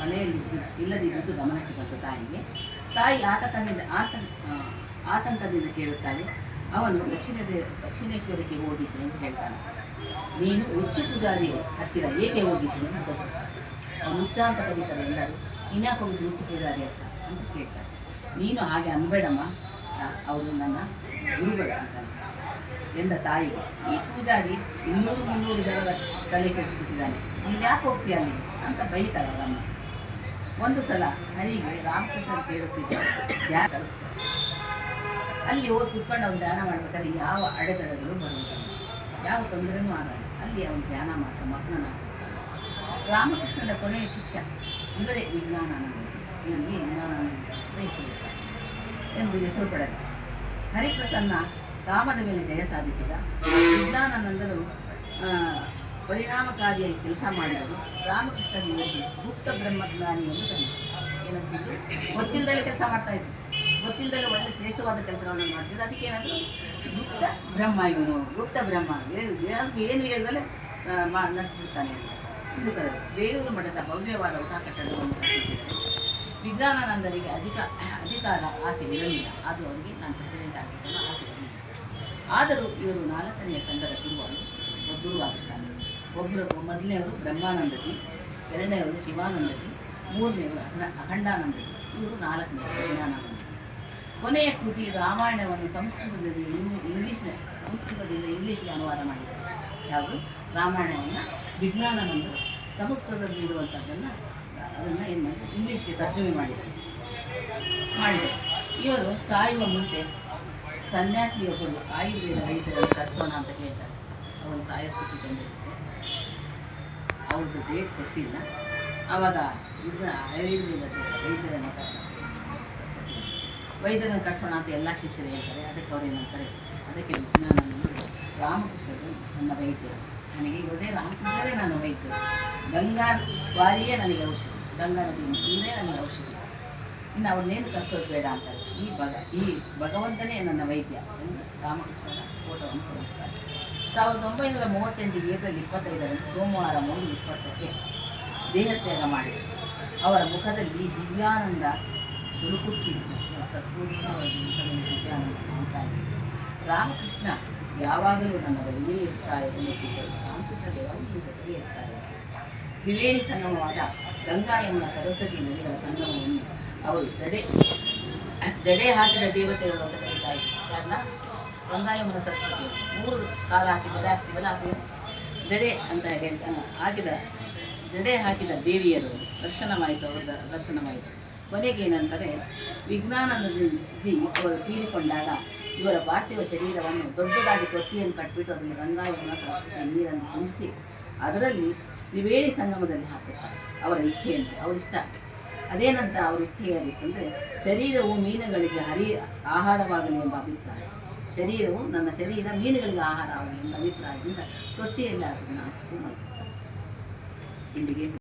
ಮನೆಯಲ್ಲಿ ಇಲ್ಲದಿದ್ದು ಗಮನಕ್ಕೆ ಬಂತು ತಾಯಿಗೆ. ತಾಯಿ ಆತಂಕದಿಂದ ಆತಂಕ ಆತಂಕದಿಂದ ಕೇಳುತ್ತಾಳೆ, ಅವನು ದಕ್ಷಿಣ ದಕ್ಷಿಣೇಶ್ವರಕ್ಕೆ ಹೋಗಿದ್ದೆ ಅಂತ ಹೇಳ್ತಾನೆ. ನೀನು ಉಚ್ಚು ಪೂಜಾರಿ ಹತ್ತಿರ ಏಕೆ ಹೋಗಿದ್ದೆ ಅಂತ ಉಚ್ಚ ಅಂತ ಕರೀತಾರೆ ಎಲ್ಲರೂ, ಇನ್ಯಾಕೆ ಹೋಗಿದ್ದು ಉಚ್ಚು ಪೂಜಾರಿ ಅಂತ ಅಂತ ಕೇಳ್ತಾನೆ ನೀನು ಹಾಗೆ ಅನ್ಬೇಡಮ್ಮ ಅವರು ನನ್ನ ಗುರುಗಳು ಅಂತ ಎಂದ ತಾಯಿ ಈ ಪೂಜಾರಿ ಇನ್ನೂರು ಮುನ್ನೂರು ಜನರ ತಲೆ ಕೆಡಿಸ್ಬಿಟ್ಟಿದ್ದಾನೆ. ನೀನು ಯಾಕೆ ಹೋಗ್ತೀಯ ಅಂತ ಬೈತಾಳೆ ಅವರಮ್ಮ ಒಂದು ಸಲ ಹರಿಗೆ ರಾಮಕೃಷ್ಣ ಕೇಳುತ್ತಿದ್ದ ಧ್ಯಾನ ಕಲಿಸ್ತಾರೆ. ಅಲ್ಲಿ ಹೋಗಿ ಕುತ್ಕೊಂಡು ಅವನು ಧ್ಯಾನ ಮಾಡ್ಬೇಕಾದ್ರೆ ಯಾವ ಅಡೆತಡೆಗಳು ಬರುವುದಿಲ್ಲ. ಯಾವ ತೊಂದರೆನೂ ಆಗಲ್ಲ. ಅಲ್ಲಿ ಅವನು ಧ್ಯಾನ ಮಾಡ್ತಾ ಮಗ್ನ ರಾಮಕೃಷ್ಣನ ಕೊನೆಯ ಶಿಷ್ಯ ಇವರೇ ವಿಜ್ಞಾನ ಇವನಿಗೆ ವಿಜ್ಞಾನ ಎಂದು ಹೆಸರು ಪಡೆದ ಹರಿಪ್ರಸನ್ನ ಕಾಮದ ಮೇಲೆ ಜಯ ಸಾಧಿಸಿದ ವಿಜ್ಞಾನಾನಂದರು ಪರಿಣಾಮಕಾರಿಯಾಗಿ ಕೆಲಸ ಮಾಡಿದರು ರಾಮಕೃಷ್ಣ ದೇವರಿಗೆ ಗುಪ್ತ ಬ್ರಹ್ಮಜ್ಞಾನಿ ಎಂದು ಕರೆದರು ಏನಂತಿದ್ರು? ಗೊತ್ತಿಲ್ಲದಲ್ಲೇ ಕೆಲಸ ಮಾಡ್ತಾ ಇದ್ರು. ಗೊತ್ತಿಲ್ಲದಲ್ಲೇ ಒಳ್ಳೆ ಶ್ರೇಷ್ಠವಾದ ಕೆಲಸಗಳನ್ನು ಮಾಡ್ತಿದ್ರು. ಅದಕ್ಕೆ ಏನಾದರೂ ಗುಪ್ತ ಬ್ರಹ್ಮ ಇವನು. ಗುಪ್ತ ಬ್ರಹ್ಮ. ಏನು ಏನು ಹೇಳ್ದಲ್ಲೇ ಮಾ, ನಡೆಸಿಬಿಡ್ತಾನೆ ಅಂತ. ಇದು ಕರೆದು ಬೇಲೂರು ಮಠದ ಭವ್ಯವಾದ ಹೊಸ ಕಟ್ಟಡವನ್ನು ವಿಜ್ಞಾನಾನಂದರಿಗೆ ಅಧಿಕ, ಅಧಿಕಾರ ಆಸೆ ಇರಲಿಲ್ಲ. ಅದು ಅವರಿಗೆ ನಾನು ಪ್ರೆಸಿಡೆಂಟ್ ಆಗಬೇಕನ್ನೋ ಆಸೆ ಇರಲಿಲ್ಲ. ಆದರೂ ಇವರು ನಾಲ್ಕನೆಯ ಸಂಘದ ಗುರುವಾಗಿ ಗುರುವಾಗುತ್ತಾರೆ ಒಬ್ಬರು ಮೊದಲನೆಯವರು ಬ್ರಹ್ಮಾನಂದಜಿ, ಎರಡನೆಯವರು ಶಿವಾನಂದಜಿ, ಮೂರನೆಯವರು ಅಖಂಡ ಅಖಂಡಾನಂದಜಿ, ಇವರು ನಾಲ್ಕನೆಯವರು ವಿಜ್ಞಾನಾನಂದಜಿ ಕೊನೆಯ ಕೃತಿ ರಾಮಾಯಣವನ್ನು ಸಂಸ್ಕೃತದಲ್ಲಿ ಇಂಗ್ಲಿಷ್ ಸಂಸ್ಕೃತದಿಂದ ಇಂಗ್ಲೀಷ್ಗೆ ಅನುವಾದ ಮಾಡಿದ್ದಾರೆ. ಯಾವುದು? ರಾಮಾಯಣವನ್ನು ವಿಜ್ಞಾನಾನಂದರು ಸಂಸ್ಕೃತದಲ್ಲಿ ಇರುವಂಥದ್ದನ್ನು ಅದನ್ನು ಏನು ಮಾಡಿದ್ರು ಇಂಗ್ಲೀಷ್ಗೆ ತರ್ಜುಮೆ ಮಾಡಿದ್ದಾರೆ. ಮಾಡಿದರು ಇವರು ಸಾಯುವ ಮುಂಚೆ ಸನ್ಯಾಸಿಯೊಬ್ಬರು ಆಯುರ್ವೇದ ವೈದ್ಯರನ್ನು ಕರೆಸೋಣ ಅಂತ ಕೇಳ್ತಾರೆ. ಅವನು ಸಾಯೋ ಸ್ಥಿತಿ ಬಂದಿರುತ್ತೆ. ಅವ್ರದ್ದು ಡೇಟ್ ಕೊಟ್ಟಿಲ್ಲ. ಆವಾಗ ಇದನ್ನ ಆಯುರ್ವೇದದ ವೈದ್ಯರನ್ನು ವೈದ್ಯರನ್ನು ಕರ್ಸೋಣ ಅಂತ ಎಲ್ಲ ಶಿಷ್ಯರು ಹೇಳ್ತಾರೆ. ಅದಕ್ಕೆ ಅವ್ರು ಏನಂತಾರೆ, ಅದಕ್ಕೆ ವಿಜ್ಞಾನವನ್ನು ರಾಮಕೃಷ್ಣರು ನನ್ನ ವೈದ್ಯರು. ನನಗೆ ಇರೋದೇ ರಾಮಕೃಷ್ಣರೇ ನನ್ನ ವೈದ್ಯರು. ಗಂಗಾ ವಾರಿಯೇ ನನಗೆ ಔಷಧಿ. ಗಂಗಾ ನದಿ ಮುಂದೆ ನನಗೆ ಔಷಧಿ. ಇನ್ನು ಅವ್ರನ್ನೇನು ಕರ್ಸೋದು ಬೇಡ ಅಂತಾರೆ ಈ ಭಗ, ಈ ಭಗವಂತನೇ ನನ್ನ ವೈದ್ಯ ಎಂದು ರಾಮಕೃಷ್ಣರ ಫೋಟೋವನ್ನು ತೋರಿಸ್ತಾರೆ. ಸಾವಿರದ ಒಂಬೈನೂರ ಮೂವತ್ತೆಂಟು ಏಪ್ರಿಲ್ ಇಪ್ಪತ್ತೈದರಂದು ಸೋಮವಾರ ಮೂರು ಇಪ್ಪತ್ತಕ್ಕೆ ದೇಹತ್ಯಾಗ ಮಾಡಿದರು. ಅವರ ಮುಖದಲ್ಲಿ ದಿವ್ಯಾನಂದ ಹುಡುಕುತ್ತಿತ್ತು ಸತ್ಪೂರ್ಣ ಅವರ ಮುಖದಲ್ಲಿ ದಿವ್ಯಾನಂದ ರಾಮಕೃಷ್ಣ ಯಾವಾಗಲೂ ನನ್ನ ಬಳಿಯೇ ಇರ್ತಾರೆ ಎನ್ನುತ್ತಿದ್ದರು. ರಾಮಕೃಷ್ಣ ದೇವರು ಜೊತೆಗೆ ಇರ್ತಾರೆ. ತ್ರಿವೇಣಿ ಸಂಗಮವಾದ ಗಂಗಾ ಎಂಬ ಸರಸ್ವತಿ ನದಿಗಳ ಸಂಗಮವನ್ನು ಅವರು ಜಡೆ ಜಡೆ ಹಾಕಿದ ದೇವತೆಗಳು ಅಂತ ಕರೀತಾ ಇದ್ದಾರೆ ಯಾರನ್ನ ಯಮುನ ಸರಸ್ವತಿ ಮೂರು ಕಾಲ ಹಾಕಿ ಜಡೆ ಹಾಕ್ತೀವಲ್ಲ ಅದು ಜಡೆ ಅಂತ ಹಾಕಿದ, ಜಡೆ ಹಾಕಿದ ದೇವಿಯರು, ದರ್ಶನವಾಯಿತು ಅವರ ದರ್ಶನವಾಯಿತು. ಕೊನೆಗೆ ಏನಂತಾರೆ ವಿಜ್ಞಾನಂದ ಜಿ ಅವರು ತೀರಿಕೊಂಡಾಗ ಇವರ ಪಾರ್ಥಿವ ಶರೀರವನ್ನು ದೊಡ್ಡದಾಗಿ ತೊಟ್ಟಿಯನ್ನು ಕಟ್ಟಿಬಿಟ್ಟು ಅದನ್ನು ಗಂಗಾಯ ಯಮುನ, ಸರಸ್ವತಿ ನೀರನ್ನು ತುಂಬಿಸಿ ಅದರಲ್ಲಿ ತ್ರಿವೇಣಿ ಸಂಗಮದಲ್ಲಿ ಹಾಕುತ್ತಾರೆ. ಅವರ ಇಚ್ಛೆಯಂತೆ ಅವ್ರ ಇಷ್ಟ. ಅದೇನಂತ ಅವ್ರ ಇಚ್ಛೆಯಾಗಿತ್ತು ಅಂದರೆ ಶರೀರವು ಮೀನುಗಳಿಗೆ ಹರಿ ಆಹಾರವಾಗಲಿ ಎಂಬ ಅಭಿಪ್ರಾಯ. ಶರೀರವು ನನ್ನ ಶರೀರ ಮೀನುಗಳಿಗೆ ಆಹಾರವಾಗಲಿ ಎಂಬ ಅಭಿಪ್ರಾಯದಿಂದ ತೊಟ್ಟಿಯಲ್ಲಿ ಅದನ್ನು ಹಾಕಿಸಿ ಮಲಗಿಸ್ತಾರೆ. ಇಲ್ಲಿಗೆ